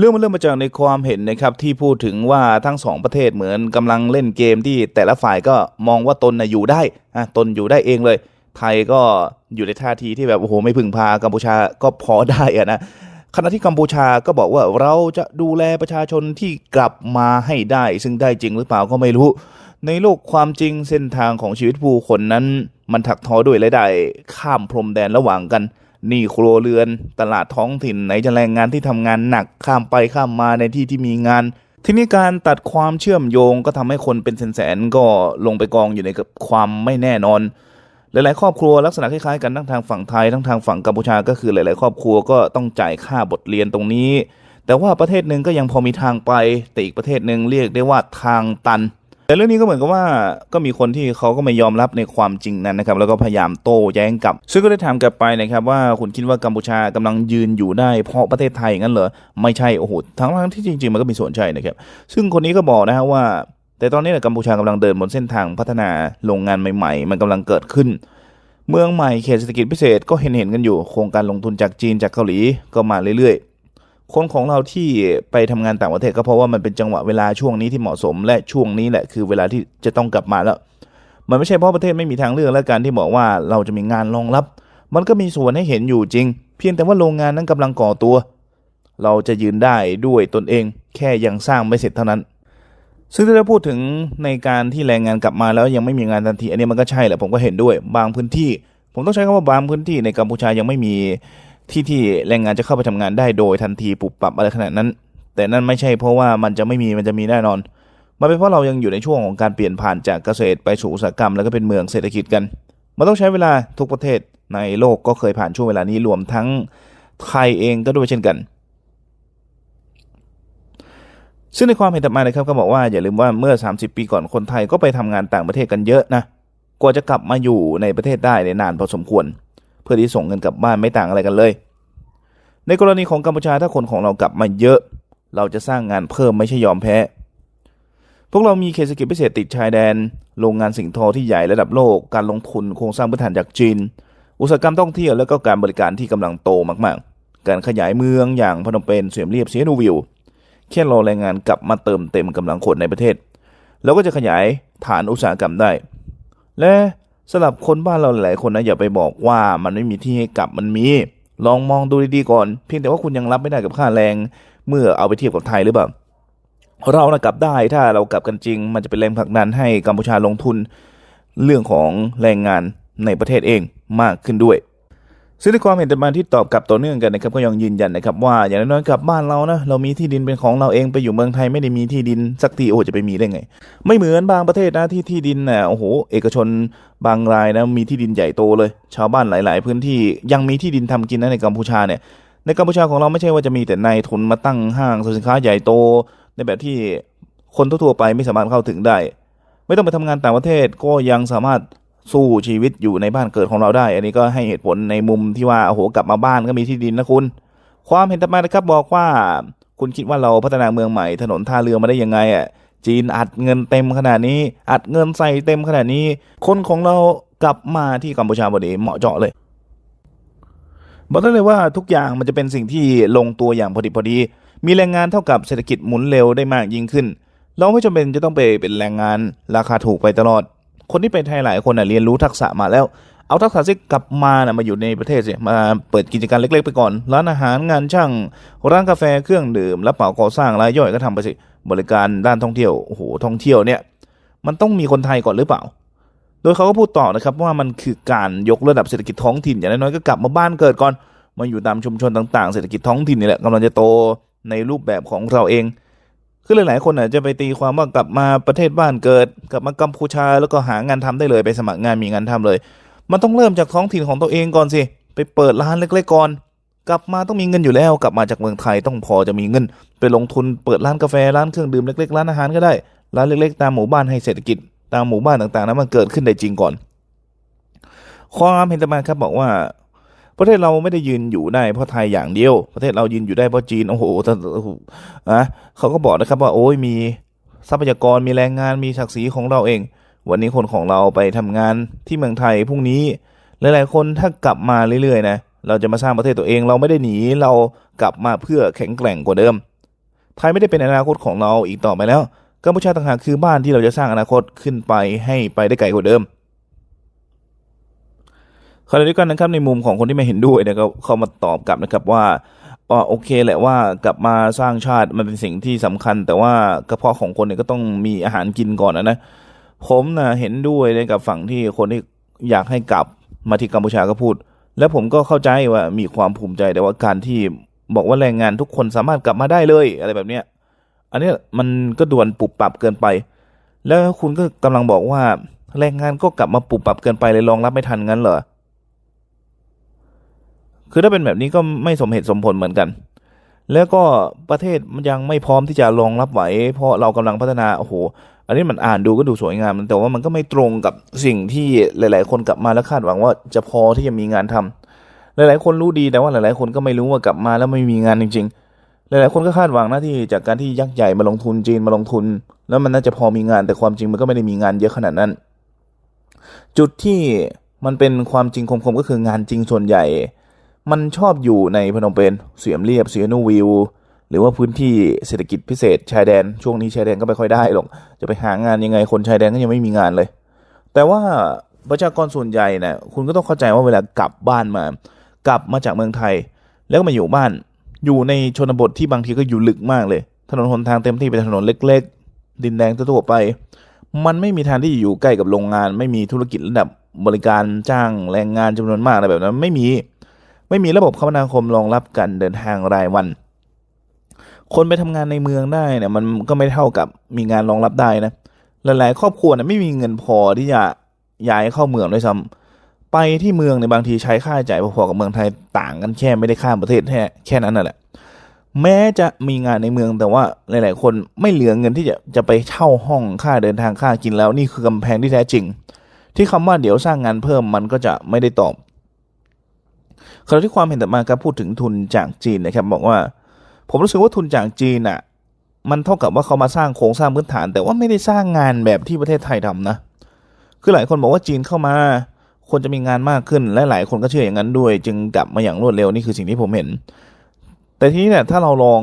เรื่องมันเริ่มมาจากในความเห็นนะครับที่พูดถึงว่าทั้งสองประเทศเหมือนกำลังเล่นเกมที่แต่ละฝ่ายก็มองว่าตนนะอยู่ได้อะตนอยู่ได้เองเลย ไทยก็อยู่ในท่าทีที่แบบโอ้โหไม่พึ่งพากัมพูชาก็พอได้อะนะขณะที่กัมพูชาก็บอกว่าเราจะดูแลประชาชนที่กลับมาให้ได้ ซึ่งได้จริงหรือเปล่าก็ไม่รู้ ในโลกความจริงเส้นทางของชีวิตผู้คนนั้น มันถักทอด้วยรายได้ข้ามพรมแดนระหว่างกัน หนี่ครัวเรือน ตลาดท้องถิ่นไหนจะแรงงานที่ทำงานหนักข้ามไปข้ามมาในที่ที่มีงาน ทีนี้การตัดความเชื่อมโยงก็ทำให้คนเป็นแสนๆก็ลงไปกองอยู่ในกับความไม่แน่นอนหลายๆ ครอบครัวลักษณะคล้ายๆกันทั้งทางฝั่งไทยทั้งทางฝั่งกัมพูชาก็คือหลาย ๆ ครอบครัวก็ต้องจ่ายค่าบทเรียนตรงนี้ แต่ว่าประเทศหนึ่งก็ยังพอมีทางไป แต่อีกประเทศหนึ่งเรียกได้ว่าทางตัน แต่เรื่องนี้ก็เหมือนกับว่าก็มีคนที่เขาก็ไม่ยอมรับในความจริงนั้นนะครับแล้วก็พยายามโต้แย้งกลับ ซึ่งก็ได้ถามกลับไปนะครับว่าคุณคิดว่ากัมพูชากำลังยืนอยู่ได้เพราะประเทศไทยงั้นเหรอไม่ใช่โอ้โหทั้งทั้งที่จริง ๆ มันก็มีส่วนใช่นะครับซึ่งคนนี้ก็บอกนะฮะว่า แต่ตอนนี้กัมพูชากำลังเดินบนเส้นทางพัฒนาโรงงานใหม่ ๆ มันกำลังเกิดขึ้น เมืองใหม่เขตเศรษฐกิจพิเศษก็เห็นเห็นๆกันอยู่โครงการลงทุนจากจีนจากเกาหลีก็มาเรื่อยๆ คนของเราที่ไปทำงานต่างประเทศก็เพราะว่ามันเป็นจังหวะเวลาช่วงนี้ที่เหมาะสม และช่วงนี้แหละคือเวลาที่จะต้องกลับมาแล้ว มันไม่ใช่เพราะประเทศไม่มีทางเลือกและการที่บอกว่าเราจะมีงานรองรับ มันก็มีส่วนให้เห็นอยู่จริง เพียงแต่ว่าโรงงานนั้นกำลังก่อตัว เราจะยืนได้ด้วยตนเอง แค่ยังสร้างไม่เสร็จเท่านั้น ซึ่งถ้าพูดถึงในการที่แรงงานกลับมาแล้วยังไม่มีงานทันที อันนี้มันก็ใช่แหละผมก็เห็นด้วย บางพื้นที่ ผมต้องใช้คำว่าบางพื้นที่ในกัมพูชายังไม่มี ที่ที่แรงงานจะเข้าไปทำงานได้โดยทันทีปุบปับอะไรขนาดนั้น แต่นั่นไม่ใช่เพราะว่ามันจะไม่มีมันจะมีแน่นอน มันเป็นเพราะเรายังอยู่ในช่วงของการเปลี่ยนผ่านจากเกษตรไปสู่อุตสาหกรรมแล้วก็เป็นเมืองเศรษฐกิจกัน มันต้องใช้เวลาทุกประเทศในโลกก็เคยผ่านช่วงเวลานี้รวมทั้งไทยเองก็ด้วยเช่นกัน ซึ่งในความเห็นถัดมานะครับก็บอกว่าอย่าลืมว่าเมื่อ 30 ปีก่อนคนไทยก็ไปทำงานต่างประเทศกันเยอะนะกว่าจะกลับมาอยู่ในประเทศได้ในยนานพอสมควร พื่อที่ส่งเงินกลับบ้านไม่ต่างอะไรกันเลย ในกรณีของกัมพูชาถ้าคนของเรากลับมาเยอะ เราจะสร้างงานเพิ่มไม่ใช่ยอมแพ้ พวกเรามีเขตเศรษฐกิจพิเศษติดชายแดน โรงงานสิ่งทอที่ใหญ่ระดับโลก การลงทุนโครงสร้างพื้นฐานจากจีน อุตสาหกรรมท่องเที่ยวและก็การบริการที่กำลังโตมากๆ การขยายเมืองอย่างพนมเปญเสียมเรียบเสียนูวิวแค่รอแรงงานกลับมาเติมเต็มกำลังคนในประเทศเราก็จะขยายฐานอุตสาหกรรมได้ และ สำหรับคนบ้านเราหลายคนนะอย่าไปบอกว่ามันไม่มีที่ให้กลับมันมี ลองมองดูดีๆก่อน เพียงแต่ว่าคุณยังรับไม่ได้กับค่าแรง เมื่อเอาไปเทียบกับไทยหรือเปล่าเรานะกลับได้ถ้าเรากลับกันจริง มันจะเป็นแรงผลักดันให้กัมพูชาลงทุนเรื่องของแรงงานในประเทศเองมากขึ้นด้วย ซึ่งในความเห็นแต่มาที่ตอบกลับต่อเนื่องกันนะครับก็ยังยืนยันนะครับว่าอย่างน้อยๆกลับบ้านเรานะเรามีที่ดินเป็นของเราเองไปอยู่เมืองไทยไม่ได้มีที่ดินสักทีโอ้จะไปมีได้ไง ไม่เหมือนบางประเทศนะที่ที่ดินน่ะโอ้โหเอกชนบางรายนะมีที่ดินใหญ่โตเลย ชาวบ้านหลาย ๆ พื้นที่ยังมีที่ดินทำกินนะในกัมพูชาเนี่ยในกัมพูชาของเราไม่ใช่ว่าจะมีแต่นายทุนมาตั้งห้างสินค้าใหญ่โต ในแบบที่คนทั่วๆไปไม่สามารถเข้าถึงได้ ไม่ต้องไปทำงานต่างประเทศก็ยังสามารถ สู้ชีวิตอยู่ในบ้านเกิดของเราได้ อันนี้ก็ให้เหตุผลในมุมที่ว่าโอ้โหกลับมาบ้านก็มีที่ดินนะคุณ ความเห็นต่อมานะครับบอกว่า คุณคิดว่าเราพัฒนาเมืองใหม่ถนนท่าเรือมาได้ยังไงอะจีนอัดเงินเต็มขนาดนี้ อัดเงินใส่เต็มขนาดนี้ คนของเรากลับมาที่กัมพูชาพอดีเหมาะเจาะเลยบอกได้เลยว่าทุกอย่างมันจะเป็นสิ่งที่ลงตัวอย่างพอดีพอดี มีแรงงานเท่ากับเศรษฐกิจหมุนเร็วได้มากยิ่งขึ้น เราไม่จำเป็นจะต้องไปเป็นแรงงานราคาถูกไปตลอด คนที่ไปไทยหลายคนน่ะเรียนรู้ทักษะมาแล้ว เอาทักษะที่กลับมาน่ะมาอยู่ในประเทศสิมาเปิดกิจการเล็ก ๆ ไปก่อน ร้านอาหารงานช่างร้านกาแฟเครื่องดื่มรับเหมาก่อสร้างรายย่อยก็ทำไปสิบริการด้านท่องเที่ยวโอ้โหท่องเที่ยวเนี่ยมันต้องมีคนไทยก่อนหรือเปล่า โดยเขาก็พูดต่อนะครับว่ามันคือการยกระดับเศรษฐกิจท้องถิ่นอย่างน้อยๆก็กลับมาบ้านเกิดก่อนมาอยู่ตามชุมชนต่างๆ เศรษฐกิจท้องถิ่นนี่แหละกำลังจะโตในรูปแบบของเราเอง คือหลายๆคนน่ะจะไปตีความว่ากลับมาประเทศบ้านเกิด กลับมากัมพูชาแล้วก็หางานทำได้เลยไปสมัครงานมีงานทำเลย มันต้องเริ่มจากท้องถิ่นของตัวเองก่อนสิ ไปเปิดร้านเล็กๆก่อน กลับมาต้องมีเงินอยู่แล้ว กลับมาจากเมืองไทยต้องพอจะมีเงิน ไปลงทุนเปิดร้านกาแฟร้านเครื่องดื่มเล็กๆร้านอาหารก็ได้ร้านเล็กๆ ตามหมู่บ้านให้เศรษฐกิจ ตามหมู่บ้านต่างๆนั้นมันเกิดขึ้นได้จริงก่อนความเห็นต่อมาครับบอกว่า ประเทศเราไม่ได้ยืนอยู่ได้เพราะไทยอย่างเดียว ประเทศเรายืนอยู่ได้เพราะจีนโอ้โหแต่โอ้โหอะเขาก็บอกนะครับว่าโอ้ยมีทรัพยากรมีแรงงานมีศักดิ์ศรีของเราเอง วันนี้คนของเราไปทำงานที่เมืองไทยพรุ่งนี้หลายๆคนถ้ากลับมาเรื่อยๆนะเราจะมาสร้างประเทศตัวเองเราไม่ได้หนีเรากลับมาเพื่อแข็งแกร่งกว่าเดิม ไทยไม่ได้เป็นอนาคตของเราอีกต่อไปแล้วกัมพูชาต่างหากคือบ้านที่เราจะสร้างอนาคตขึ้นไปให้ไปได้ไกลกว่าเดิม ขณะเดียวกันนะครับในมุมของคนที่ไม่เห็นด้วยนะครับเขามาตอบกลับนะครับว่าอ๋อโอเคแหละว่ากลับมาสร้างชาติมันเป็นสิ่งที่สำคัญ แต่ว่ากระเพาะของคนเนี่ยก็ต้องมีอาหารกินก่อนนะนะผมนะเห็นด้วยในกับฝั่งที่คนที่อยากให้กลับมาที่กัมพูชาก็พูด แล้วผมก็เข้าใจว่ามีความภูมิใจแต่ว่าการที่บอกว่าแรงงานทุกคนสามารถกลับมาได้เลยอะไรแบบเนี้ยอันนี้มันก็ด่วนปุบปรับเกินไป แล้วคุณก็กำลังบอกว่าแรงงานก็กลับมาปุบปรับเกินไปเลยรองรับไม่ทันงั้นเหรอ คือถ้าเป็นแบบนี้ก็ไม่สมเหตุสมผลเหมือนกัน แล้วก็ประเทศมันยังไม่พร้อมที่จะรองรับไหว เพราะเรากำลังพัฒนาโอ้โห อันนี้มันอ่านดูก็ดูสวยงามแต่ว่ามันก็ไม่ตรงกับสิ่งที่หลาย ๆ คนกลับมาแล้วคาดหวังว่าจะพอที่จะมีงานทำหลาย ๆ คนรู้ดีแต่ว่าหลาย ๆ คนก็ไม่รู้ว่ากลับมาแล้วไม่มีงานจริง ๆหลายๆคนก็คาดหวังหน้าที่จากการที่ยักษ์ใหญ่มาลงทุนจีนมาลงทุน แล้วมันน่าจะพอมีงานแต่ความจริงมันก็ไม่ได้มีงานเยอะขนาดนั้น จุดที่มันเป็นความจริงคมๆก็คืองานจริงส่วนใหญ่ มันชอบอยู่ในพนมเปญเสียมเรียบเสียนูวิว หรือว่าพื้นที่เศรษฐกิจพิเศษชายแดน ช่วงนี้ชายแดนก็ไม่ค่อยได้หรอก จะไปหางานยังไงคนชายแดนก็ยังไม่มีงานเลย แต่ว่าประชากรส่วนใหญ่นะคุณก็ต้องเข้าใจว่าเวลากลับบ้านมา กลับมาจากเมืองไทย แล้วมาอยู่บ้านอยู่ในชนบทที่บางทีก็อยู่ลึกมากเลย ถนนหนทางเต็มที่เป็นถนนเล็ก ๆ ดินแดงทั่วไป มันไม่มีทางที่จะอยู่ใกล้กับโรงงาน ไม่มีธุรกิจระดับบริการจ้างแรงงานจำนวนมากอะไรแบบนั้นไม่มี ไม่มีระบบคมนาคมรองรับการเดินทางรายวัน คนไปทำงานในเมืองได้เนี่ยมันก็ไม่เท่ากับมีงานรองรับได้นะหลายๆ ครอบครัวเนี่ยไม่มีเงินพอที่จะย้ายเข้าเมืองด้วยซ้ำไปที่เมืองในบางทีใช้ค่าใช้จ่ายพอๆกับเมืองไทยต่างกันแค่ไม่ได้ข้ามประเทศแค่แค่นั้นน่ะแหละแม้จะมีงานในเมืองแต่ว่าหลาย ๆ คนไม่เหลือเงินที่จะจะไปเช่าห้องค่าเดินทางค่ากินแล้วนี่คือกำแพงที่แท้จริง ที่คำว่าเดี๋ยวสร้างงานเพิ่มมันก็จะไม่ได้ตอบ ขณะที่ความเห็นต่อมาครับพูดถึงทุนจากจีนนะครับบอกว่า ผมรู้สึกว่าทุนจากจีนอะมันเท่ากับว่าเขามาสร้างโครงสร้างพื้นฐาน แต่ว่าไม่ได้สร้างงานแบบที่ประเทศไทยทำนะ คือหลายคนบอกว่าจีนเข้ามาคนจะมีงานมากขึ้นและหลายคนก็เชื่ออย่างนั้นด้วย จึงกลับมาอย่างรวดเร็วนี่คือสิ่งที่ผมเห็น แต่ทีนี้เนี่ยถ้าเราลอง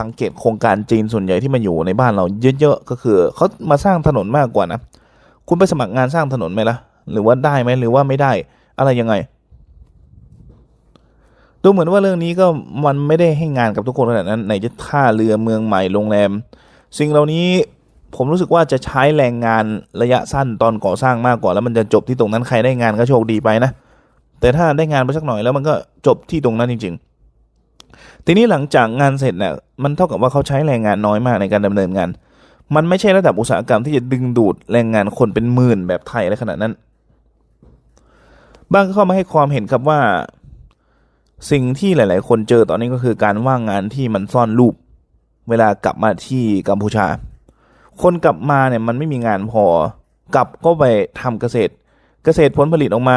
สังเกตโครงการจีนส่วนใหญ่ที่มาอยู่ในบ้านเราเยอะๆก็คือเขามาสร้างถนนมากกว่านะ คุณไปสมัครงานสร้างถนนไหมล่ะ หรือว่าได้ไหมหรือว่าไม่ได้ อะไรยังไง ดูเหมือนว่าเรื่องนี้ก็มันไม่ได้ให้งานกับทุกคนขนาดนั้นไหนจะท่าเรือเมืองใหม่โรงแรม สิ่งเหล่านี้ผมรู้สึกว่าจะใช้แรงงานระยะสั้นตอนก่อสร้างมากกว่า แล้วมันจะจบที่ตรงนั้นใครได้งานก็โชคดีไปนะ แต่ถ้าได้งานไปสักหน่อยแล้วมันก็จบที่ตรงนั้นจริง ๆ ทีนี้หลังจากงานเสร็จเนี่ยมันเท่ากับว่าเขาใช้แรงงานน้อยมากในการดำเนินงาน มันไม่ใช่ระดับอุตสาหกรรมที่จะดึงดูดแรงงานคนเป็นหมื่นแบบไทยอะไรขนาดนั้น บางก็เข้ามาให้ความเห็นครับว่า สิ่งที่หลาย ๆ คนเจอตอนนี้ก็คือการว่างงานที่มันซ่อนรูป เวลากลับมาที่กัมพูชา คนกลับมาเนี่ยมันไม่มีงานพอกลับก็ไปทำเกษตร เกษตรผลผลิตออกมา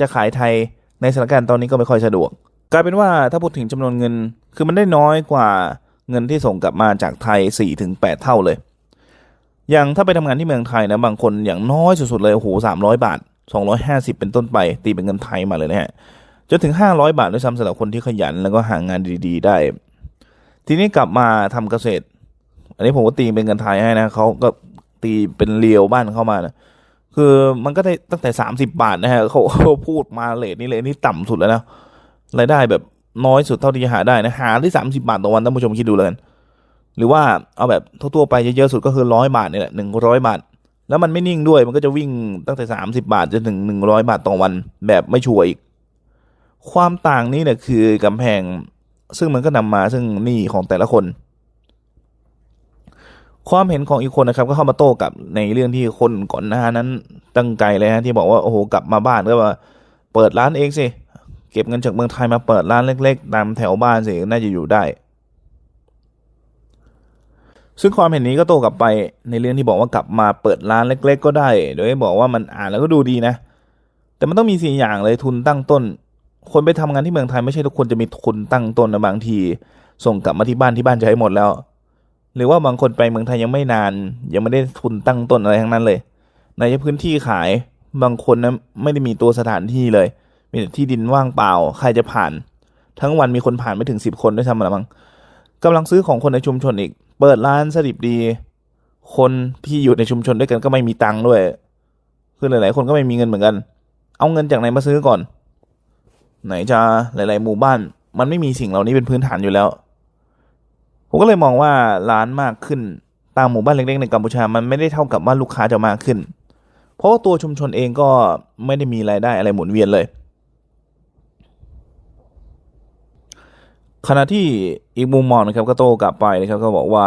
จะขายไทยในสถานการณ์ตอนนี้ก็ไม่ค่อยสะดวก กลายเป็นว่าถ้าพูดถึงจำนวนเงิน คือมันได้น้อยกว่าเงินที่ส่งกลับมาจากไทย4ถึง8เท่าเลย อย่างถ้าไปทำงานที่เมืองไทยนะบางคนอย่างน้อยสุดๆเลยโอ้โหสามร้อยบาทสองร้อยห้าสิบเป็นต้นไป ตีเป็นเงินไทยมาเลยนะฮะ จนถึงห้าร้อยบาทด้วยซ้ำสำหรับคนที่ขยันแล้วก็หางานดีๆ ได้ ทีนี้กลับมาทำเกษตร อันนี้ผมก็ตีเป็นเงินไทยให้นะเขาก็ตีเป็นเรียวบ้านเข้ามานะคือมันก็ได้ตั้งแต่สามสิบาทนะฮะเขาเขาพูดมาเลทนี่เลยนี่ต่ำสุดแล้วนะรายได้แบบน้อยสุดเท่าที่จะหาได้นะหาได้สามสิบาทต่อวันท่านผู้ชมคิดดูเลยหรือว่าเอาแบบทั่วๆไปเยอะๆสุดก็คือร้อยบาทนี่แหละหนึ่งร้อยบาท แล้วมันไม่นิ่งด้วยมันก็จะวิ่งตั้งแต่สามสิบาทจนถึงหนึ่งร้อยบาทต่อวันแบบไม่ชัวร์อีก ความต่างนี้เนี่ยคือกำแพง ซึ่งมันก็นำมาซึ่งหนี้ของแต่ละคน ความเห็นของอีกคนนะครับ ก็เข้ามาโต้กับในเรื่องที่คนก่อนหน้านั้นตั้งใจเลยฮะที่บอกว่าโอ้โหกลับมาบ้านก็ว่าเปิดร้านเองสิเก็บเงินจากเมืองไทยมาเปิดร้านเล็ก ๆ ตามแถวบ้านสิน่าจะอยู่ได้ ซึ่งความเห็นนี้ก็โต้กลับไปในเรื่องที่บอกว่ากลับมาเปิดร้านเล็ก ๆ ก็ได้ โดยบอกว่ามันอ่านแล้วก็ดูดีนะ แต่มันต้องมีสี่อย่างเลยทุนตั้งต้น คนไปทำงานที่เมืองไทยไม่ใช่ทุกคนจะมีทุนตั้งต้นนะบางที ส่งกลับมาที่บ้านที่บ้านจะให้หมดแล้ว หรือว่าบางคนไปเมืองไทยยังไม่นาน ยังไม่ได้ทุนตั้งต้นอะไรทั้งนั้นเลยในพื้นที่ขายบางคนนะไม่ได้มีตัวสถานที่เลย มีแต่ที่ดินว่างเปล่า ใครจะผ่าน ทั้งวันมีคนผ่านไม่ถึงสิบคนด้วยซ้ำละมั้งกำลังซื้อของคนในชุมชนอีก เปิดร้านสดิบดี คนที่อยู่ในชุมชนด้วยกันก็ไม่มีตังค์ด้วย คือหลาย ๆ คนก็ไม่มีเงินเหมือนกัน เอาเงินจากไหนมาซื้อก่อน ไหนจะหลาย ๆ หมู่บ้าน มันไม่มีสิ่งเหล่านี้เป็นพื้นฐานอยู่แล้ว ผมก็เลยมองว่าร้านมากขึ้นตามหมู่บ้านเล็ก ๆ ในกัมพูชา มันไม่ได้เท่ากับว่าลูกค้าจะมากขึ้น เพราะว่าตัวชุมชนเองก็ไม่ได้มีรายได้อะไรหมุนเวียนเลย ขณะที่อีกมุมมองนะครับก็โต้กลับไปนะครับก็บอกว่า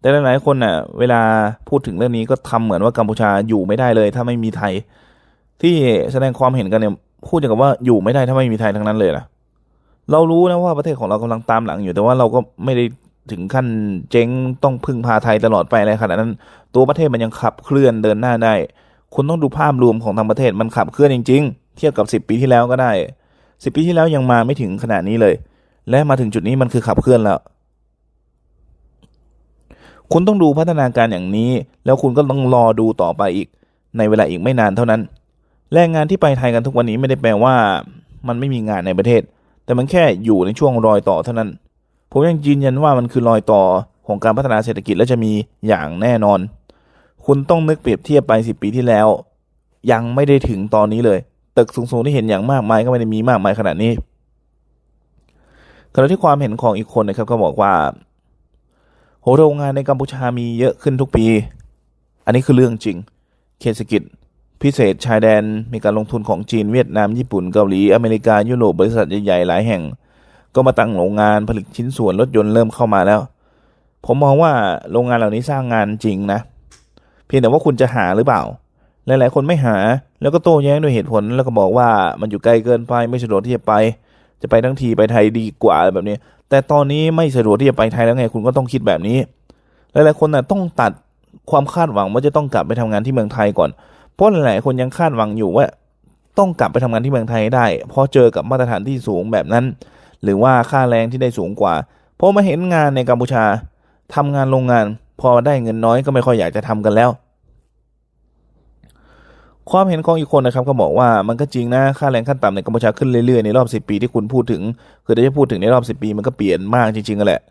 แต่หลายๆคนน่ะเวลาพูดถึงเรื่องนี้ก็ทำเหมือนว่ากัมพูชาอยู่ไม่ได้เลย ถ้าไม่มีไทย ที่แสดงความเห็นกันเนี่ย พูดอย่างกับว่าอยู่ไม่ได้ถ้าไม่มีไทยทั้งนั้นเลยนะเรารู้นะว่าประเทศของเรากำลังตามหลังอยู่ แต่ว่าเราก็ไม่ได้ถึงขั้นเจ๊งต้องพึ่งพาไทยตลอดไปอะไรขนาดนั้น ตัวประเทศมันยังขับเคลื่อนเดินหน้าได้ คุณต้องดูภาพรวมของทางประเทศมันขับเคลื่อนจริง ๆ เทียบกับสิบปีที่แล้วก็ได้สิบปีที่แล้วยังมาไม่ถึงขนาดนี้เลย และมาถึงจุดนี้มันคือขับเคลื่อนแล้ว คุณต้องดูพัฒนาการอย่างนี้ แล้วคุณก็ต้องรอดูต่อไปอีก ในเวลาอีกไม่นานเท่านั้น แรงงานที่ไปไทยกันทุกวันนี้ไม่ได้แปลว่า มันไม่มีงานในประเทศ แต่มันแค่อยู่ในช่วงรอยต่อเท่านั้น ผมยังยืนยันว่ามันคือรอยต่อของการพัฒนาเศรษฐกิจและจะมีอย่างแน่นอน คุณต้องนึกเปรียบเทียบไปสิปีที่แล้ว ยังไม่ได้ถึงตอนนี้เลย ตึกสูงๆที่เห็นอย่างมากมายก็ไม่ได้มีมากมายขนาดนี้ขณะที่ความเห็นของอีกคนนะครับก็บอกว่าโหโรงงานในกัมพูชามีเยอะขึ้นทุกปี อันนี้คือเรื่องจริง เขตเศรษฐกิจ พิเศษชายแดนมีการลงทุนของจีนเวียดนามญี่ปุ่นเกาหลีอเมริกายุโรปบริษัทใหญ่ๆหลายแห่ง ก็มาตั้งโรงงานผลิตชิ้นส่วนรถยนต์เริ่มเข้ามาแล้ว ผมมองว่าโรงงานเหล่านี้สร้างงานจริงนะ เพียงแต่ว่าคุณจะหาหรือเปล่า หลายๆคนไม่หาแล้วก็โต้แย้งด้วยเหตุผลแล้วก็บอกว่ามันอยู่ไกลเกินไปไม่สะดวกที่จะไป จะไปทั้งทีไปไทยดีกว่าแบบนี้ แต่ตอนนี้ไม่สะดวกที่จะไปไทยแล้วไงคุณก็ต้องคิดแบบนี้ หลายๆคนน่ะต้องตัดความคาดหวังว่าจะต้องกลับไปทำงานที่เมืองไทยก่อน เพราะหลายๆคนยังคาดหวังอยู่ว่าต้องกลับไปทำงานที่เมืองไทยได้ เพราะเจอกับมาตรฐานที่สูงแบบนั้น หรือว่าค่าแรงที่ได้สูงกว่า เพราะมาเห็นงานในกัมพูชาทำงานโรงงาน พอได้เงินน้อยก็ไม่ค่อยอยากจะทำกันแล้ว ความเห็นของอีกคนนะครับก็บอกว่ามันก็จริงนะค่าแรงขั้นต่ำในกัมพูชาขึ้นเรื่อยๆในรอบสิปีที่คุณพูดถึง คือถ้าจะพูดถึงในรอบสิปีมันก็เปลี่ยนมากจริงๆกันแหละ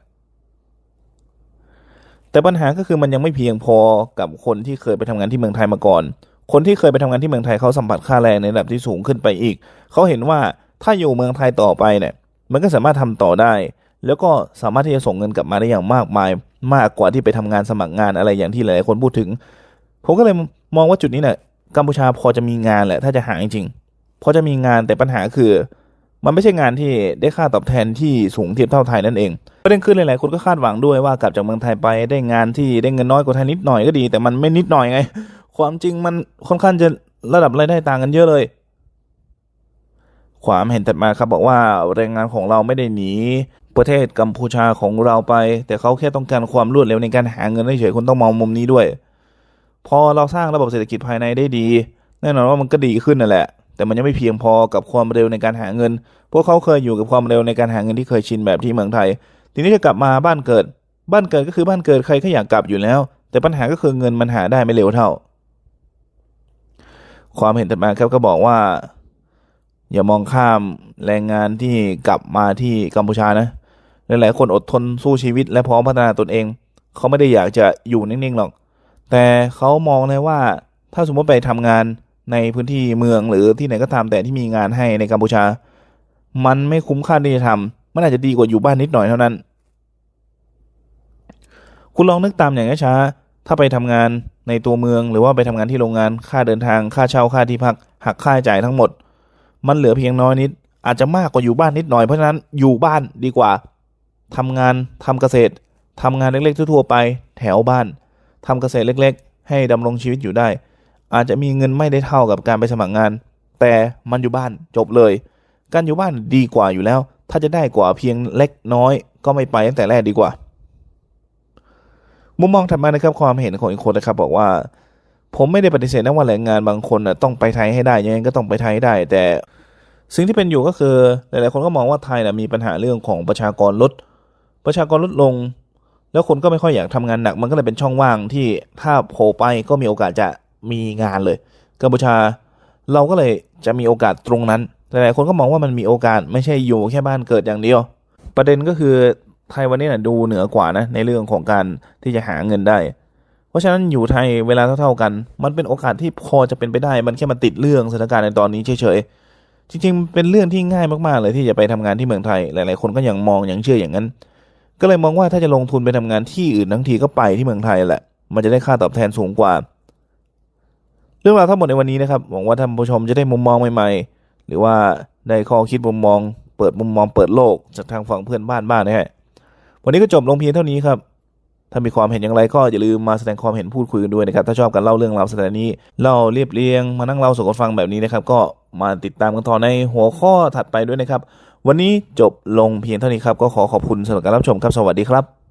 แต่ปัญหาก็คือมันยังไม่เพียงพอกับคนที่เคยไปทำงานที่เมืองไทยมาก่อน คนที่เคยไปทำงานที่เมืองไทยเขาสัมผัสค่าแรงในระดับที่สูงขึ้นไปอีก เขาเห็นว่าถ้าอยู่เมืองไทยต่อไปเนี่ยมันก็สามารถทำต่อได้ แล้วก็สามารถที่จะส่งเงินกลับมาได้อย่างมากมาย มากกว่าที่ไปทำงานสมัครงานอะไรอย่างที่หลายๆคนพูดถึง ผมก็เลยมองว่าจุดนี้เนี่ยกัมพูชาพอจะมีงานแหละถ้าจะหาจริงๆพอจะมีงานแต่ปัญหาคือ มันไม่ใช่งานที่ได้ค่าตอบแทนที่สูงเทียบเท่าไทยนั่นเองประเด็นคือหลายๆคนก็คาดหวังด้วยว่ากลับจากเมืองไทยไปได้งานที่ได้เงินน้อยกว่าไทยนิดหน่อยก็ดี แต่มันไม่นิดหน่อยไง ความจริงมันค่อนข้างจะระดับรายได้ต่างกันเยอะเลย ความเห็นถัดมาครับบอกว่าแรงงานของเราไม่ได้หนีประเทศกัมพูชาของเราไป แต่เขาแค่ต้องการความรวดเร็วในการหาเงินเฉยๆคุณต้องมองมุมนี้ด้วย พอเราสร้างระบบเศรษฐกิจภายในได้ดี แน่นอนว่ามันก็ดีขึ้นนั่นแหละ แต่มันยังไม่เพียงพอกับความเร็วในการหาเงิน พวกเขาเคยอยู่กับความเร็วในการหาเงินที่เคยชินแบบที่เมืองไทย ทีนี้จะกลับมาบ้านเกิด บ้านเกิดก็คือบ้านเกิดใครก็อยากกลับอยู่แล้ว แต่ปัญหาก็คือเงินมันหาได้ไม่เร็วเท่า ความเห็นถัดมาครับก็บอกว่า อย่ามองข้ามแรงงานที่กลับมาที่กัมพูชานะหลายๆคนอดทนสู้ชีวิตและพร้อมพัฒนาตนเอง เขาไม่ได้อยากจะอยู่นิ่งๆหรอก แต่เขามองเลยว่าถ้าสมมติไปทำงานในพื้นที่เมืองหรือที่ไหนก็ตามแต่ที่มีงานให้ในกัมพูชา มันไม่คุ้มค่าที่จะทำมันอาจจะดีกว่าอยู่บ้านนิดหน่อยเท่านั้น คุณลองนึกตามอย่างช้าถ้าไปทำงาน ในตัวเมืองหรือว่าไปทำงานที่โรงงานค่าเดินทางค่าเช่าค่าที่พักหักค่าใช้จ่ายทั้งหมด มันเหลือเพียงน้อยนิด อาจจะมากกว่าอยู่บ้านนิดหน่อยเพราะฉะนั้นอยู่บ้านดีกว่าทำงานทำเกษตรทำงานเล็กๆทั่วๆไป แถวบ้านทำเกษตรเล็ก ๆ ให้ดำรงชีวิตอยู่ได้ อาจจะมีเงินไม่ได้เท่ากับการไปสมัครงาน แต่มันอยู่บ้านจบเลย การอยู่บ้านดีกว่าอยู่แล้ว ถ้าจะได้กว่าเพียงเล็กน้อย ก็ไม่ไปตั้งแต่แรกดีกว่า มุมมองถัดมานะครับความเห็นของอีกคนนะครับบอกว่า ผมไม่ได้ปฏิเสธนะว่าแรงงานบางคนน่ะต้องไปไทยให้ได้ยังไงก็ต้องไปไทยให้ได้ แต่สิ่งที่เป็นอยู่ก็คือหลายๆคนก็มองว่าไทยนะมีปัญหาเรื่องของประชากรลด ประชากรลดลง แล้วคนก็ไม่ค่อยอยากทำงานหนัก มันก็เลยเป็นช่องว่างที่ถ้าโผล่ไปก็มีโอกาสจะมีงานเลยกัมพูชาเราก็เลยจะมีโอกาสตรงนั้น หลายๆคนก็มองว่ามันมีโอกาสไม่ใช่อยู่แค่บ้านเกิดอย่างเดียว ประเด็นก็คือ ไทยวันนี้นะดูเหนือกว่านะในเรื่องของการที่จะหาเงินได้ เพราะฉะนั้นอยู่ไทยเวลาเท่าๆกัน มันเป็นโอกาสที่พอจะเป็นไปได้ มันแค่มาติดเรื่องสถานการณ์ในตอนนี้เฉยๆจริงๆเป็นเรื่องที่ง่ายมากๆเลยที่จะไปทำงานที่เมืองไทย หลายๆคนก็ยังมองยังเชื่ออย่างนั้น ก็เลยมองว่าถ้าจะลงทุนไปทำงานที่อื่นทั้งทีก็ไปที่เมืองไทยแหละ มันจะได้ค่าตอบแทนสูงกว่า เรื่องราวทั้งหมดในวันนี้นะครับหวังว่าท่านผู้ชมจะได้มุมมองใหม่ๆ หรือว่าได้ข้อคิดมุมมองเปิดมุมมองเปิดโลกจากทางฝั่งเพื่อนบ้านบ้างนะฮะ วันนี้ก็จบลงเพียงเท่านี้ครับ ถ้ามีความเห็นอย่างไรก็อย่าลืมมาแสดงความเห็นพูดคุยกันด้วยนะครับ ถ้าชอบการเล่าเรื่องราวสถานีเล่าเรียบเรียง มานั่งเล่าสู่กันฟังแบบนี้นะครับ ก็มาติดตามกันต่อในหัวข้อถัดไปด้วยนะครับ วันนี้จบลงเพียงเท่านี้ครับ ก็ขอขอบคุณสำหรับการรับชมครับ สวัสดีครับ